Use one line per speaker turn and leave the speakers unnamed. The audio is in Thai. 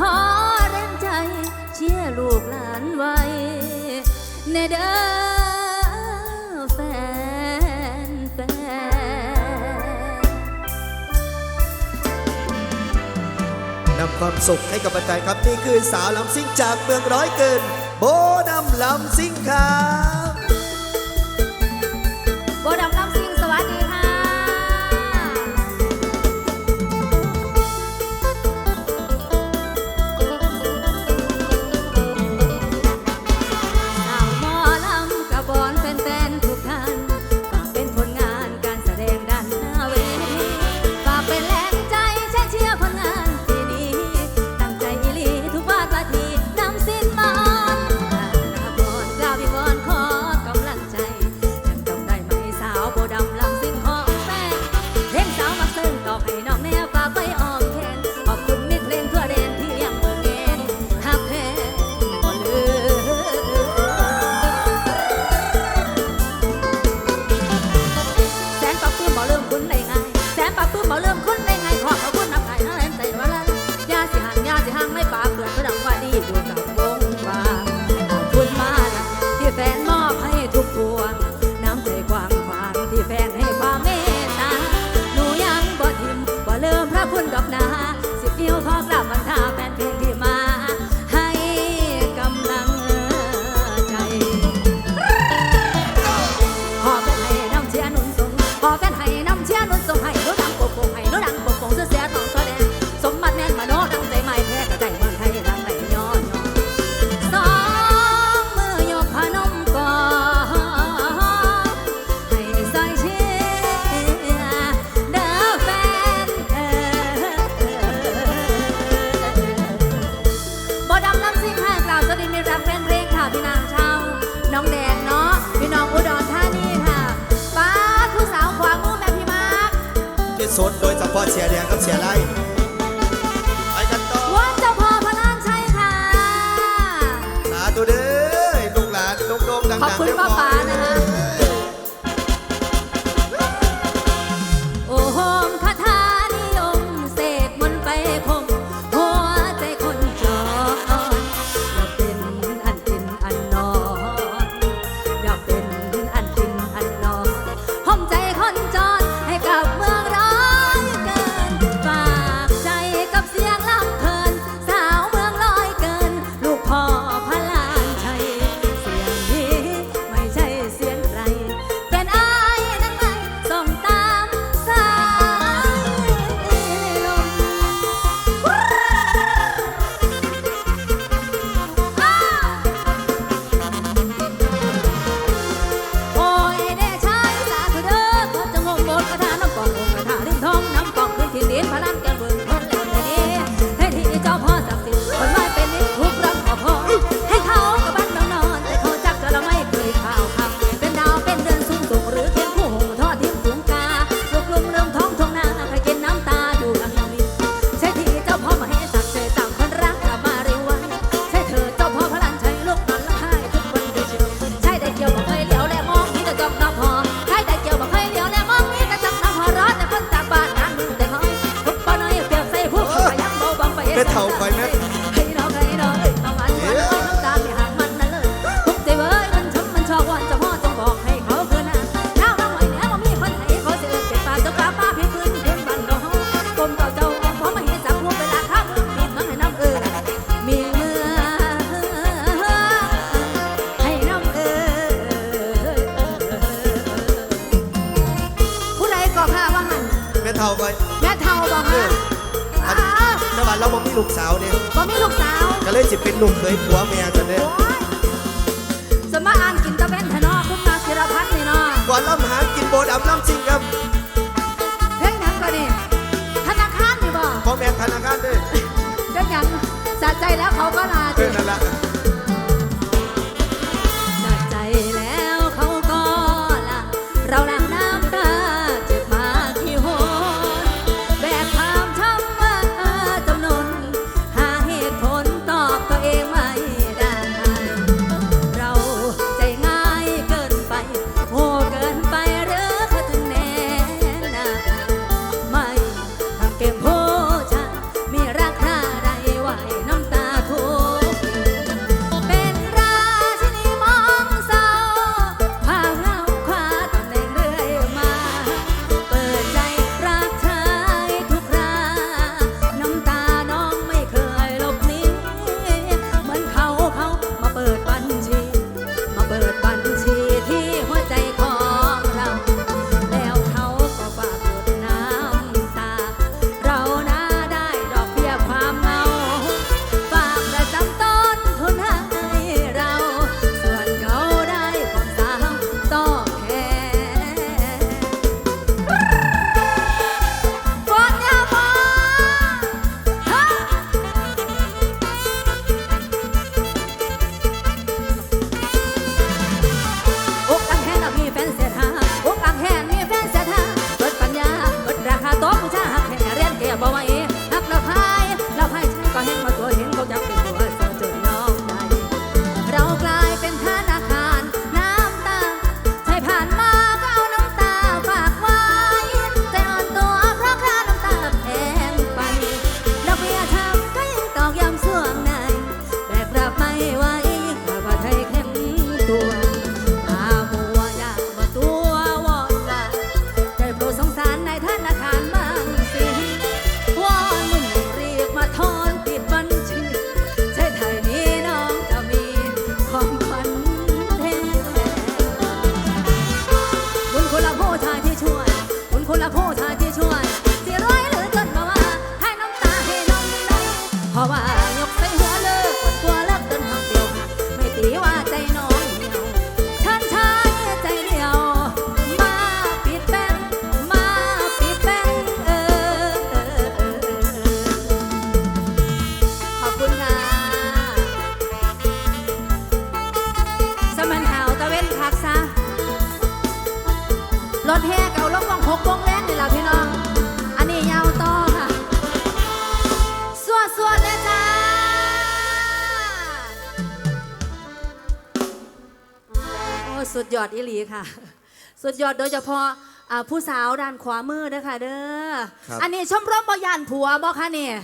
ขอ
แรงใจ เชียร์ลูกหลานไว้ในเด้อำความสุขให้กับบรรดาครับนี่คือสาวลำซิงจากเมืองร้อยเกิน โบนำลำซิงครับโบนำ ส
ดโดยเฉพาะเสียแดงกับเสียไรไปกันต่อ
วันเจ้าพ่อพระนานชัยค่ะ
สาธุเด้อลูกหลานลูกนกดังๆ
ขอบคุณป้า 头盔呢 เราบ่มีลูกสาวเด้บ่มีลูกสาวก็เลยสิเป็
นลูกเคยผัวเมียกันเด้
โยสมมาอ่านกินตะเวนทะนอคุณตาศิรพัฒน์นี่เนาะ
ก่อนล่ำหากินโบดับล่ำซิงครับ
เฮ้ยนังก่อนี่ธนาคารอยู่บ่
พ่อแม่ธนาคารเด้อ
เจ้ยังสะใจแล้วเขาก็ลา
เด้อนั่นละ
있어. สุดยอดอิหลีค่ะ สุดยอดโดยเฉพาะผู้สาวด้านขวามือนะคะเด้ออันนี้ชมรมบอยันผัวบอค่ะเนี่ย